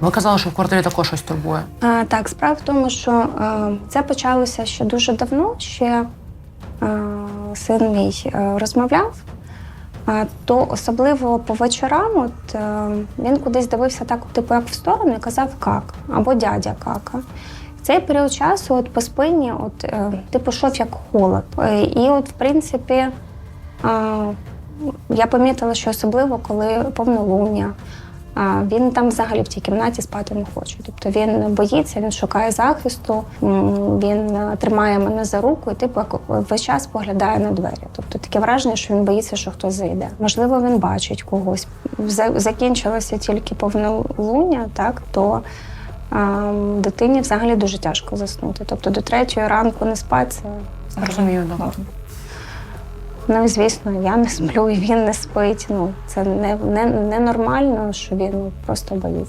Ви казали, що в квартирі також щось турбує. А, так, справа в тому, що е, це почалося ще дуже давно. Ще е, син мій е, розмовляв. А, то особливо по вечорам, от е, він кудись дивився так, типу, як в сторону, і казав как або дядя кака. В цей період часу, от по спині, от е, типу, шов як холод. Е, І от, в принципі, е, я помітила, що особливо, коли повнолуння. Він там взагалі в тій кімнаті спати не хоче. Тобто він боїться, він шукає захисту, він е, тримає мене за руку і типу весь час поглядає на двері. Тобто таке враження, що він боїться, що хтось зайде. Можливо, він бачить когось. Закінчилося тільки повнолуння, так то а, дитині взагалі дуже тяжко заснути. Тобто до третьої ранку не спати це Розумію, да. Ну звісно, я не сплю, і він не спить. Ну це не, не, не нормально, що він просто боїться.